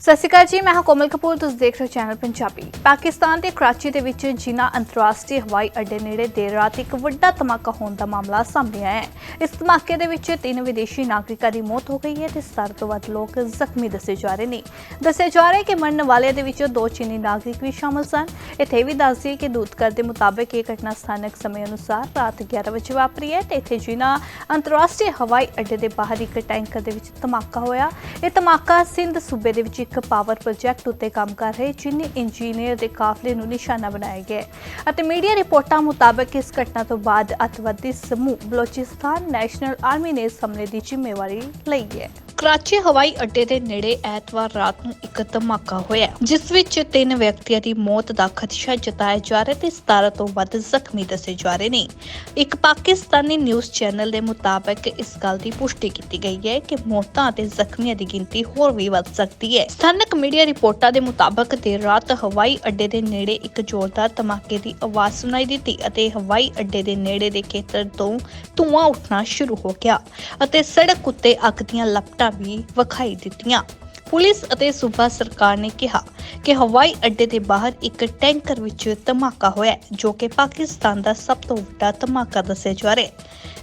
ਸਤਿ ਸ਼੍ਰੀ ਅਕਾਲ ਜੀ, ਮੈਂ ਹਾਂ ਕੋਮਲ ਕਪੂਰ, ਤੁਸੀਂ ਦੇਖ ਰਹੇ ਹੋ ਚੈਨਲ ਪੰਜਾਬੀ। ਪਾਕਿਸਤਾਨ ਦੇ ਕਰਾਚੀ ਦੇ ਵਿੱਚ ਜਿਨਾ ਅੰਤਰਰਾਸ਼ਟਰੀ ਹਵਾਈ ਅੱਡੇ ਨੇੜੇ ਦੇਰ ਰਾਤ ਇੱਕ ਵੱਡਾ ਧਮਾਕਾ ਹੋਣ ਦਾ ਮਾਮਲਾ ਸਾਹਮਣੇ ਆਇਆ ਹੈ। ਇਸ ਧਮਾਕੇ ਦੇ ਵਿੱਚ ਤਿੰਨ ਵਿਦੇਸ਼ੀ ਨਾਗਰਿਕਾਂ ਦੀ ਮੌਤ ਹੋ ਗਈ ਹੈ ਤੇ 70 ਤੋਂ ਵੱਧ ਲੋਕ ਜ਼ਖਮੀ ਦੱਸੇ ਜਾ ਰਹੇ ਨੇ। ਦੱਸਿਆ ਜਾ ਰਿਹਾ ਹੈ ਕਿ ਮਰਨ ਵਾਲਿਆਂ ਦੇ ਵਿੱਚ ਦੋ ਚੀਨੀ ਨਾਗਰਿਕ ਵੀ ਸ਼ਾਮਲ ਸਨ। ਇੱਥੇ ਵੀ ਦੱਸਦੀ ਦਈਏ ਕਿ ਦੂਤਘਰ ਦੇ ਮੁਤਾਬਕ ਇਹ ਘਟਨਾ ਸਥਾਨਕ ਸਮੇਂ ਅਨੁਸਾਰ ਰਾਤ 11 ਵਜੇ ਵਾਪਰੀ ਹੈ ਤੇ ਇੱਥੇ ਜਿਨਾ ਅੰਤਰਰਾਸ਼ਟਰੀ ਹਵਾਈ ਅੱਡੇ ਦੇ ਬਾਹਰ ਇੱਕ ਟੈਂਕਰ ਦੇ ਵਿੱਚ ਧਮਾਕਾ ਹੋਇਆ। ਇਹ ਧਮਾਕਾ ਸਿੰਧ ਸੂਬੇ ਦੇ ਵਿੱਚ ਇੱਕ ਪਾਵਰ ਪ੍ਰੋਜੈਕਟ ਉੱਤੇ ਕੰਮ ਕਰ ਰਹੇ ਚੀਨੀ ਇੰਜੀਨੀਅਰ ਦੇ ਕਾਫਲੇ ਨੂੰ ਨਿਸ਼ਾਨਾ ਬਣਾਇਆ ਗਿਆ ਅਤੇ ਮੀਡੀਆ ਰਿਪੋਰਟਾਂ ਮੁਤਾਬਕ ਇਸ ਘਟਨਾ ਤੋਂ ਬਾਅਦ ਅੱਤਵਾਦੀ ਸਮੂਹ ਬਲੋਚਿਸਤਾਨ ਨੈਸ਼ਨਲ ਆਰਮੀ ਨੇ ਇਸ ਹਮਲੇ ਦੀ ਜ਼ਿੰਮੇਵਾਰੀ ਲਈ ਹੈ। ਕਰਾਚੀ ਹਵਾਈ ਅੱਡੇ ਦੇ ਨੇੜੇ ਐਤਵਾਰ ਰਾਤ ਨੂੰ ਇੱਕ ਧਮਾਕਾ ਹੋਇਆ, ਜਿਸ ਵਿੱਚ ਤਿੰਨ ਵਿਅਕਤੀਆਂ ਦੀ ਮੌਤ ਦਾ ਖਦਸ਼ਾ ਜਤਾਇਆ ਜਾ ਰਿਹਾ ਤੇ 17 ਤੋਂ ਵੱਧ ਜ਼ਖਮੀ ਦੱਸੇ ਜਾ ਰਹੇ ਨੇ। ਇੱਕ ਪਾਕਿਸਤਾਨੀ ਨਿਊਜ਼ ਚੈਨਲ ਦੇ ਮੁਤਾਬਕ ਇਸ ਗੱਲ ਦੀ ਪੁਸ਼ਟੀ ਕੀਤੀ ਗਈ ਹੈ ਕਿ ਮੌਤਾਂ ਅਤੇ ਜ਼ਖਮੀਆਂ ਦੀ ਗਿਣਤੀ ਹੋਰ ਵੀ ਵੱਧ ਸਕਦੀ ਹੈ। ਸਥਾਨਕ ਮੀਡੀਆ ਰਿਪੋਰਟਾਂ ਦੇ ਮੁਤਾਬਕ ਦੇਰ ਰਾਤ ਹਵਾਈ ਅੱਡੇ ਦੇ ਨੇੜੇ ਇੱਕ ਜ਼ੋਰਦਾਰ ਧਮਾਕੇ ਦੀ ਆਵਾਜ਼ ਸੁਣਾਈ ਦਿੱਤੀ ਅਤੇ ਹਵਾਈ ਅੱਡੇ ਦੇ ਨੇੜੇ ਦੇ ਖੇਤਰ ਤੋਂ ਧੂੰਆਂ ਉੱਠਣਾ ਸ਼ੁਰੂ ਹੋ ਗਿਆ ਅਤੇ ਸੜਕ ਉੱਤੇ ਅੱਗ ਦੀਆਂ ਲਪਟਾਂ ਵੀ ਵਿਖਾਈ ਦਿੱਤੀਆਂ। ਪੁਲਿਸ ਅਤੇ ਸੂਬਾ ਸਰਕਾਰ ਨੇ ਕਿਹਾ ਕਿ ਹਵਾਈ ਅੱਡੇ ਦੇ ਬਾਹਰ ਇੱਕ ਟੈਂਕਰ ਵਿੱਚ ਧਮਾਕਾ ਹੋਇਆ ਜੋ ਕਿ ਪਾਕਿਸਤਾਨ ਦਾ ਸਭ ਤੋਂ ਵੱਡਾ ਧਮਾਕਾ ਦੱਸਿਆ ਜਾ ਰਿਹਾ ਹੈ।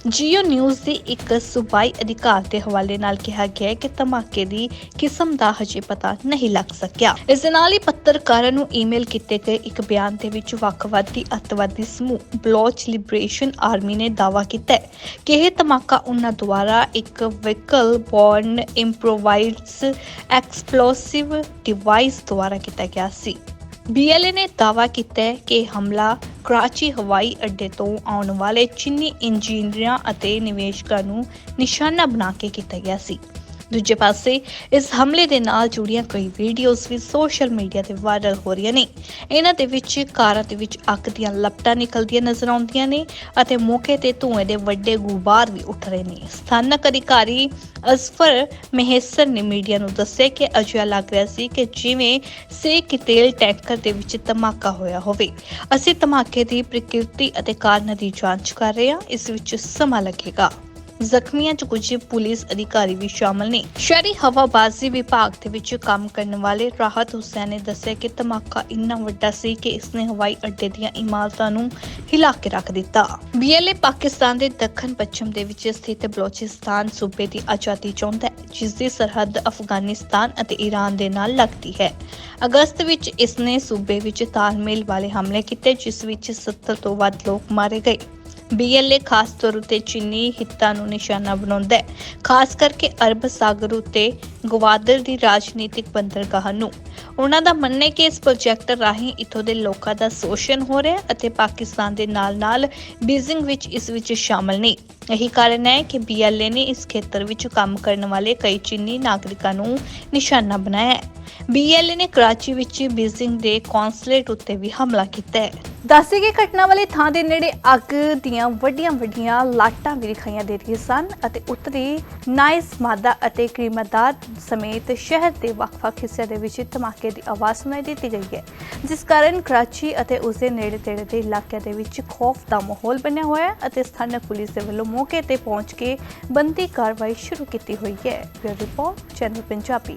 ਜੀਓ ਨਿਊਜ਼ ਦੀ ਇੱਕ ਸੂਬਾਈ ਅਧਿਕਾਰ ਦੇ ਹਵਾਲੇ ਨਾਲ ਕਿਹਾ ਗਿਆ ਹੈ ਕਿ ਧਮਾਕੇ ਦੀ ਕਿਸਮ ਦਾ ਹਜੇ ਪਤਾ ਨਹੀਂ ਲੱਗ ਸਕਿਆ। ਇਸ ਦੇ ਨਾਲ ਹੀ ਪੱਤਰਕਾਰਾਂ ਨੂੰ ਈਮੇਲ ਕੀਤੇ ਗਏ ਇੱਕ ਬਿਆਨ ਦੇ ਵਿੱਚ ਵੱਖਵਾਦੀ ਅੱਤਵਾਦੀ ਸਮੂਹ ਬਲੋਚ ਲਿਬਰੇਸ਼ਨ ਆਰਮੀ ਨੇ ਦਾਅਵਾ ਕੀਤਾ ਹੈ ਕਿ ਇਹ ਧਮਾਕਾ ਉਹਨਾਂ ਦੁਆਰਾ ਇੱਕ vehicle borne improvised explosive device ਦੁਆਰਾ ਕੀਤਾ ਗਿਆ ਸੀ। ਬੀਐਲਏ ਨੇ ਦਾਅਵਾ ਕੀਤਾ ਹੈ ਕਿ ਹਮਲਾ ਕਰਾਚੀ, ਹਵਾਈ ਅੱਡੇ ਤੋਂ ਆਉਣ ਵਾਲੇ ਚੀਨੀ ਇੰਜੀਨੀਅਰਾਂ ਅਤੇ ਨਿਵੇਸ਼ਕਾਂ ਨੂੰ ਨਿਸ਼ਾਨਾ ਬਣਾ ਕੇ ਕੀਤਾ ਗਿਆ ਸੀ। ਦੂਜੇ ਪਾਸੇ, ਇਸ ਹਮਲੇ ਦੇ ਨਾਲ ਜੁੜੀਆਂ ਕਈ ਵੀਡੀਓਜ਼ ਵੀ ਸੋਸ਼ਲ ਮੀਡੀਆ ਤੇ ਵਾਇਰਲ ਹੋ ਰਹੀਆਂ ਨੇ। ਇਹਨਾਂ ਦੇ ਵਿੱਚ ਕਾਰਾਂ ਦੇ ਵਿੱਚ ਅੱਗ ਦੀਆਂ ਲਪਟਾਂ ਨਿਕਲਦੀਆਂ ਨਜ਼ਰ ਆਉਂਦੀਆਂ ਨੇ ਅਤੇ ਮੌਕੇ ਤੇ ਧੂਏ ਦੇ ਵੱਡੇ ਗੁਬਾਰ ਵੀ ਉੱਠ ਰਹੇ ਨੇ। ਸਥਾਨਕ ਅਧਿਕਾਰੀ ਅਸਫਰ ਮਹੇਸਰ ਨੇ ਮੀਡੀਆ ਨੂੰ ਦੱਸਿਆ ਕਿ ਅਜਿਹਾ ਲੱਗ ਰਿਹਾ ਸੀ ਕਿ ਜਿਵੇਂ ਸੇਕ ਤੇਲ ਟੈਂਕਰ ਦੇ ਵਿੱਚ ਧਮਾਕਾ ਹੋਇਆ ਹੋਵੇ। ਅਸੀਂ ਧਮਾਕੇ ਦੀ ਪ੍ਰਕਿਰਤੀ ਅਤੇ ਕਾਰਨ ਦੀ ਜਾਂਚ ਕਰ ਰਹੇ ਹਾਂ। ਇਸ ਵਿੱਚ ਸਮਾਂ ਲੱਗੇਗਾ। ਜ਼ਖਮੀਆਂ 'ਚ ਕੁਝ ਪੁਲਿਸ ਅਧਿਕਾਰੀ ਵੀ ਸ਼ਾਮਲ ਨੇ। ਸ਼ਹਿਰੀ ਹਵਾਬਾਜ਼ੀ ਵਿਭਾਗ ਦੇ ਵਿੱਚ ਕੰਮ ਕਰਨ ਵਾਲੇ ਰਾਹਤ ਹੁਸੈਨ ਨੇ ਦੱਸਿਆ ਕਿ ਧਮਾਕਾ ਇੰਨਾ ਵੱਡਾ ਸੀ ਕਿ ਇਸਨੇ ਹਵਾਈ ਅੱਡੇ ਦੀਆਂ ਇਮਾਰਤਾਂ ਨੂੰ ਹਿਲਾ ਕੇ ਰੱਖ ਦਿੱਤਾ। ਬੀਐਲਏ ਪਾਕਿਸਤਾਨ ਦੇ ਦੱਖਣ ਪੱਛਮ ਦੇ ਵਿੱਚ ਸਥਿਤ ਬਲੋਚਿਸਤਾਨ ਸੂਬੇ ਦੀ ਆਜ਼ਾਦੀ ਚਾਹੁੰਦਾ ਹੈ, ਜਿਸ ਦੀ ਸਰਹੱਦ ਅਫਗਾਨਿਸਤਾਨ ਅਤੇ ਈਰਾਨ ਦੇ ਨਾਲ ਲੱਗਦੀ ਹੈ। ਅਗਸਤ ਵਿੱਚ ਇਸਨੇ ਸੂਬੇ ਵਿੱਚ ਤਾਲਮੇਲ ਵਾਲੇ ਹਮਲੇ ਕੀਤੇ, ਜਿਸ ਵਿੱਚ 70 ਤੋਂ ਵੱਧ ਲੋਕ ਮਾਰੇ ਗਏ। ਬੀਐਲਏ ਖਾਸ ਤੌਰ ਉਤੇ ਚੀਨੀ ਹਿੱਤਾਂ ਨੂੰ ਨਿਸ਼ਾਨਾ ਬਣਾਉਂਦਾ ਹੈ, ਖਾਸ ਕਰਕੇ ਅਰਬ ਸਾਗਰ ਉਤੇ ਗਵਾਦਰ ਦੀ ਰਾਜਨੀਤਿਕ ਬੰਦਰਗਾਹ ਨੂੰ। ਉਹਨਾਂ ਦਾ ਮੰਨਣਾ ਹੈ ਕਿ ਇਸ ਪ੍ਰੋਜੈਕਟ ਰਾਹੀਂ ਇਥੋਂ ਦੇ ਲੋਕਾਂ ਦਾ ਸ਼ੋਸ਼ਣ ਹੋ ਰਿਹਾ ਹੈ ਅਤੇ ਪਾਕਿਸਤਾਨ ਦੇ ਨਾਲ-ਨਾਲ ਬੀਜ਼ਿੰਗ ਵਿੱਚ ਇਸ ਵਿੱਚ ਸ਼ਾਮਲ ਨਹੀਂ ਇਹੀ ਕਾਰਨ ਹੈ ਕਿ ਬੀਐਲਏ ਨੇ ਇਸ ਖੇਤਰ ਵਿੱਚ ਕੰਮ ਕਰਨ ਵਾਲੇ ਕਈ ਚੀਨੀ ਨਾਗਰਿਕਾਂ ਨੂੰ ਨਿਸ਼ਾਨਾ ਬਣਾਇਆ ਹੈ। ਬੀਐਲਏ ਨੇ ਕਰਾਚੀ ਵਿੱਚ ਬੀਜ਼ਿੰਗ ਦੇ ਕੌਂਸਲੇਟ ਉੱਤੇ ਵੀ ਹਮਲਾ ਕੀਤਾ ਹੈ। ਦੱਸੇ ਕਿ ਘਟਨਾ ਵਾਲੀ ਥਾਂ ਦੇ ਨੇੜੇ ਅੱਗ ਦੀਆਂ ਵੱਡੀਆਂ-ਵੱਡੀਆਂ ਲਾਟਾਂ ਵੀ ਦਿਖਾਈਆਂ ਦੇ ਰਹੀਆਂ ਸਨ ਅਤੇ ਉੱਤਰੀ ਨਾਈਸ ਮਾਦਾ ਅਤੇ ਕਰੀਮਦਾਰ ਸਮੇਤ ਸ਼ਹਿਰ ਦੇ ਵੱਖ-ਵੱਖ ਹਿੱਸਿਆਂ ਦੇ ਵਿੱਚ ਧਮਾਕੇ ਦੀ ਆਵਾਜ਼ ਸੁਣਾਈ ਦਿੱਤੀ ਗਈ ਹੈ, ਜਿਸ ਕਾਰਨ ਕਰਾਚੀ ਅਤੇ ਉਸ ਦੇ ਨੇੜੇ-ਤੇੜੇ ਦੇ ਇਲਾਕਿਆਂ ਦੇ ਵਿੱਚ ਖੌਫ ਦਾ ਮਾਹੌਲ ਬਣਿਆ ਹੋਇਆ ਹੈ ਅਤੇ ਸਥਾਨਕ ਪੁਲਿਸ ਦੇ ਵੱਲੋਂ ਮੌਕੇ ਤੇ ਪਹੁੰਚ ਕੇ ਬੰਦੀ ਕਾਰਵਾਈ ਸ਼ੁਰੂ ਕੀਤੀ ਹੋਈ ਹੈ। Bureau report, channel Punjabi.